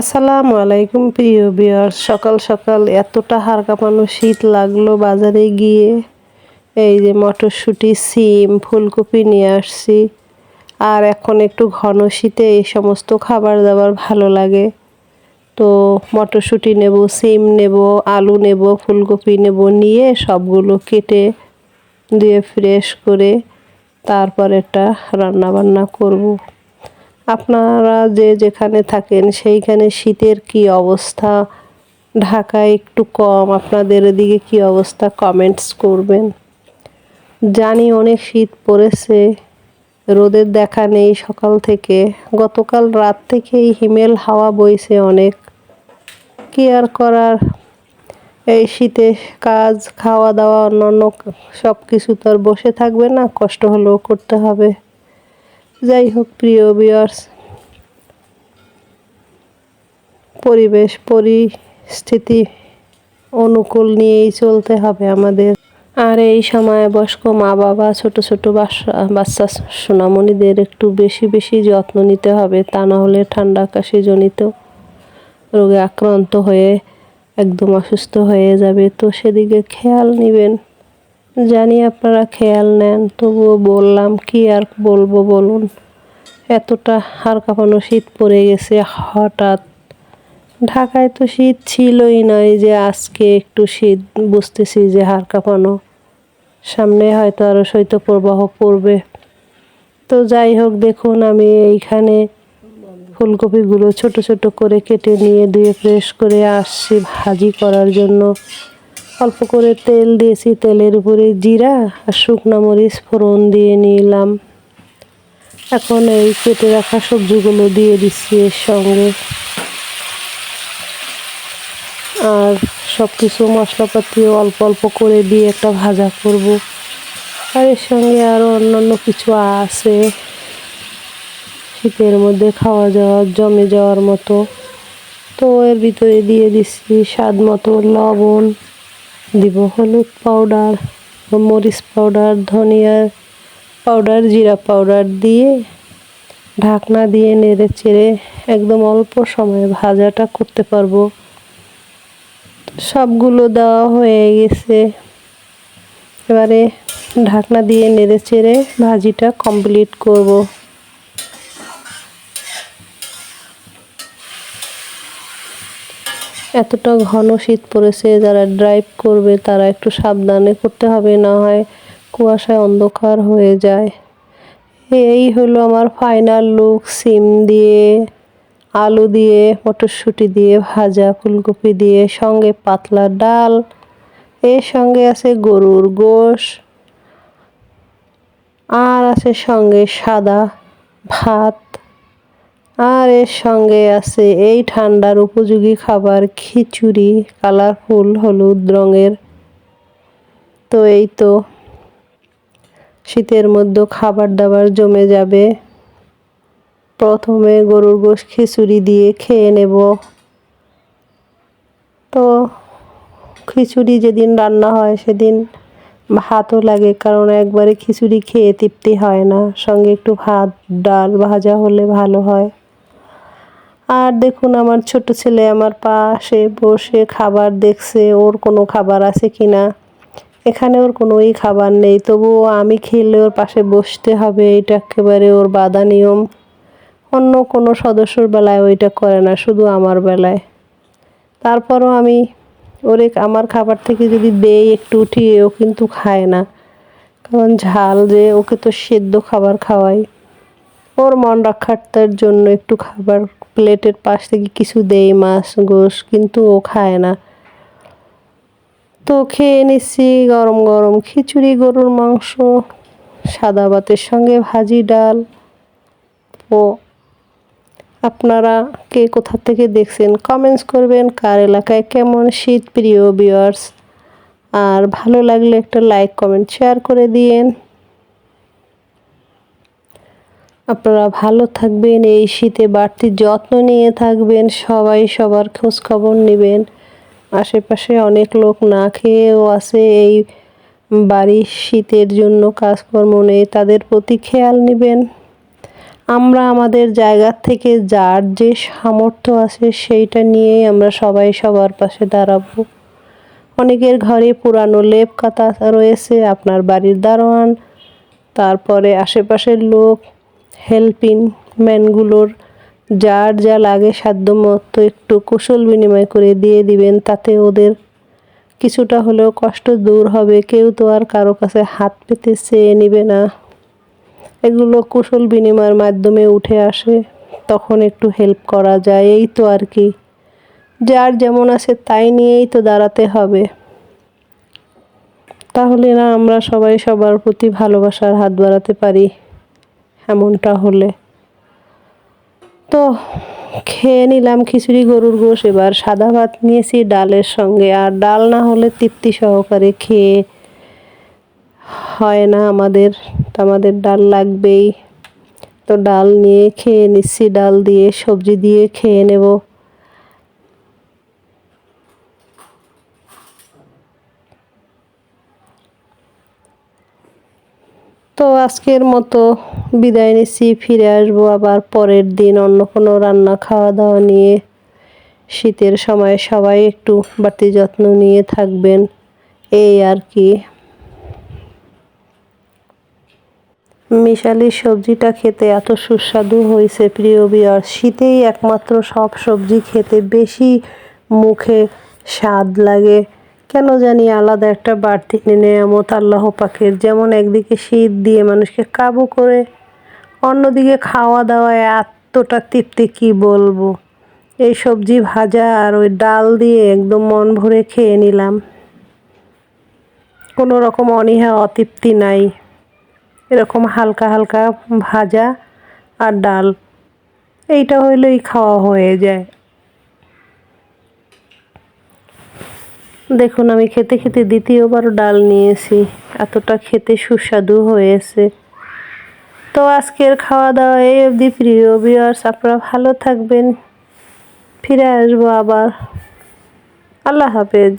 আসসালামু আলাইকুম, প্রিয় বিয়ার সকাল সকাল এতটা হাড় কাঁপানো শীত লাগল বাজারে গিয়ে। এই যে মটরশুঁটি, সিম, ফুলকপি নিয়ে আসছি। আর এখন একটু ঘন শীতে এই সমস্ত খাবার দাবার ভালো লাগে। তো মটরশুঁটি নেব, সিম নেব, আলু নেব, ফুলকপি নেব নিয়ে সবগুলো কেটে দিয়ে ফ্রেশ করে তারপর এটা রান্না বান্না করব। আপনারা যে যেখানে থাকেন, সেইখানে শীতের কি অবস্থা? ঢাকায় একটু কম, আপনাদের এদিকে কি অবস্থা? কমেন্টস করবেন। জানি অনেক শীত পড়েছে, রোদের দেখা নেই সকাল থেকে। গতকাল রাত থেকেই হিমেল হাওয়া বইছে অনেক। কি আর করার? এই শীতে কাজ, খাওয়া দাওয়া, অন্যান্য সব কিছু তো আর বসে থাকবে না, কষ্ট হলেও করতে হবে। যাই হোক প্রিয় বিয়ার্স পরিবেশ, পরিস্থিতি অনুকূল নিয়েই চলতে হবে আমাদের। আর এই সময় বয়স্ক মা বাবা ছোট ছোট বাচ্চা, সোনামণিদের একটু বেশি বেশি যত্ন নিতে হবে। তা না হলে ঠান্ডা কাশি জনিত রোগে আক্রান্ত হয়ে একদম অসুস্থ হয়ে যাবে। তো সেদিকে খেয়াল নেবেন। জানি আপনারা খেয়াল নেন, তবুও বললাম, কি আর বলব বলুন। এতটা হাড় কাঁপানো শীত পড়ে গেছে হঠাৎ। ঢাকায় তো শীত ছিলই নয় যে আজকে একটু শীত, বুঝতেছি যে হাড় কাঁপানো। সামনে হয়তো আরও শৈত্যপ্রবাহ পড়বে। তো যাই হোক, দেখুন, আমি এইখানে ফুলকপিগুলো ছোট ছোট করে কেটে নিয়ে ধুয়ে ফ্রেশ করে আসছি ভাজি করার জন্য। অল্প করে তেল দিয়েছি, তেলের উপরে জিরা আর শুকনা মরিচ ফোড়ন দিয়ে নিলাম। এখন এই কেটে রাখা সবজিগুলো দিয়ে দিচ্ছি এর সঙ্গে। আর সব কিছু মশলাপাতিও অল্প অল্প করে দিয়ে একটা ভাজা করব। আর এর সঙ্গে আরও অন্যান্য কিছু আছে। শীতের মধ্যে খাওয়া যাওয়া জমে যাওয়ার মতো। তো এর ভিতরে দিয়ে দিচ্ছি স্বাদ মতো লবণ। দিব হলুদ পাউডার মরিচ পাউডার ধনিয়া পাউডার জিরা পাউডার দিয়ে ঢাকনা দিয়ে নেড়ে চেড়ে একদম অল্প সময়ে ভাজাটা করতে পারব। সবগুলো দেওয়া হয়ে গেছে। এবারে ঢাকনা দিয়ে নেড়ে চেড়ে ভাজিটা কমপ্লিট করব। এতটা ঘন শীত পড়েছে, যারা ড্রাইভ করবে তারা একটু সাবধানে করতে হবে, না হয় কুয়াশায় অন্ধকার হয়ে যায়। এই হলো আমার ফাইনাল লুক সিম দিয়ে, আলু দিয়ে, মটরশুঁটি দিয়ে, ভাজা ফুলকপি দিয়ে, সঙ্গে পাতলা ডাল, এর সঙ্গে আছে গরুর গোশ, আর আছে সঙ্গে সাদা ভাত। আর এর সঙ্গে আছে এই ঠান্ডার উপযোগী খাবার, খিচুড়ি, কালারফুল হলুদ রঙের। তো এই তো, শীতের মধ্যে খাবার দাবার জমে যাবে। প্রথমে গরুর গোশ খিচুড়ি দিয়ে খেয়ে নেব। তো খিচুড়ি যেদিন রান্না হয় সেদিন ভাতও লাগে, কারণ একবারে খিচুড়ি খেয়ে তৃপ্তি হয় না। সঙ্গে একটু ভাত, ডাল ভাজা হলে ভালো হয়। আর দেখুন আমার ছোট ছেলে আমার পাশে বসে খাবার দেখছে, ওর কোনো খাবার আছে কি না এখানে ওর কোনোই খাবার নেই, তবুও আমি খেলে ওর পাশে বসতে হবে, এটা একেবারে ওর বাধা নিয়ম। অন্য কোনো সদস্যর বেলায় ওইটা করে না, শুধু আমার বেলায়। তারপরও আমি ওরে আমার খাবার থেকে যদি দেই একটু উঠিয়ে, ও কিন্তু খায় না। কারণ ঝাল যে, ওকে তো সেদ্ধ খাবার খাওয়াই। ওর মন রাখার জন্য একটু খাবার প্লেটের পাশ থেকে কিছু দেই, মাছ, গোশ, কিন্তু ও খায় না। তো খেয়ে নিচ্ছি গরম গরম খিচুড়ি, গরুর মাংস, সাদা ভাতের সঙ্গে ভাজি, ডাল। ও, আপনারা কে কোথা থেকে দেখছেন কমেন্টস করবেন কার এলাকায় কেমন শীত প্রিয় বিয়ার্স আর ভালো লাগলে একটা লাইক কমেন্ট শেয়ার করে দিয়েন। আপনারা ভালো থাকবেন, এই শীতে বাড়তি যত্ন নিয়ে থাকবেন, সবাই সবার খোঁজ খবর নেবেন। আশেপাশে অনেক লোক না খেয়েও আছে, এই বাড়ির শীতের জন্য কাজকর্ম নেই, তাদের প্রতি খেয়াল নেবেন। আমরা আমাদের জায়গা থেকে যার যে সামর্থ্য আছে সেইটা নিয়েই আমরা সবাই সবার পাশে দাঁড়াবো। অনেকের ঘরে পুরানো লেপ কাতা রয়েছে, আপনার বাড়ির দারোয়ান, তারপরে আশেপাশের লোক হেল্পিং ম্যানগুলোর যার যা লাগে সাধ্য মতো একটু কুশল বিনিময় করে দিয়ে দিবেন, তাতে ওদের কিছুটা হলেও কষ্ট দূর হবে। কেউ তো আর কারও কাছে হাত পেতে চেয়ে নেবে না। এগুলো কুশল বিনিময়ের মাধ্যমে উঠে আসে, তখন একটু হেল্প করা যায়, এই তো আর কি। যার যেমন আছে তাই নিয়েই তো দাঁড়াতে হবে। তাহলে না, আমরা সবাই সবার প্রতি ভালোবাসার হাত বাড়াতে পারি। এমনটা হলে। তো খেয়ে নিলাম খিচুড়ি, গরুর গোশ। এবার সাদা ভাত নিয়েছি ডালের সঙ্গে। আর ডাল না হলে তৃপ্তি সহকারে খেয়ে হয় না আমাদের। তো আমাদের ডাল লাগবেই। তো ডাল নিয়ে খেয়ে নিচ্ছি। ডাল দিয়ে সবজি দিয়ে খেয়ে নেব। তো আজকের মতো বিদায় নিচ্ছি ফিরে আসব আবার পরের দিন অন্য কোনো রান্না খাওয়া দাওয়া নিয়ে। শীতের সময় সবাই একটু বাড়তি যত্ন নিয়ে থাকবেন, এই আর কি। মিশালি সবজিটা খেতে এত সুস্বাদু হয়েছে, প্রিয় বিয়ার। শীতেই একমাত্র সব সবজি খেতে বেশি মুখে স্বাদ লাগে। কেন জানি আলাদা একটা বাড়তি নেয়ামত আল্লাহ পাকের, যেমন একদিকে শীত দিয়ে মানুষকে কাবু করে, অন্যদিকে খাওয়া দাওয়ায় এতটা তৃপ্তি কি বলব? এই সবজি ভাজা আর ওই ডাল দিয়ে একদম মন ভরে খেয়ে নিলাম। কোনো রকম অনীহা, অতৃপ্তি নাই। এরকম হালকা হালকা ভাজা আর ডাল, এইটা হইলেই খাওয়া হয়ে যায়। দেখুন, আমি খেতে খেতে দ্বিতীয়বার ডাল নিয়েছি। এতটা খেতে সুস্বাদু হয়েছে। তো আজকের খাওয়া দাওয়া এই অবধি। প্রিয় বিয়ার্স আপনারা ভালো থাকবেন। ফিরে আসব আবার। আল্লাহ হাফেজ।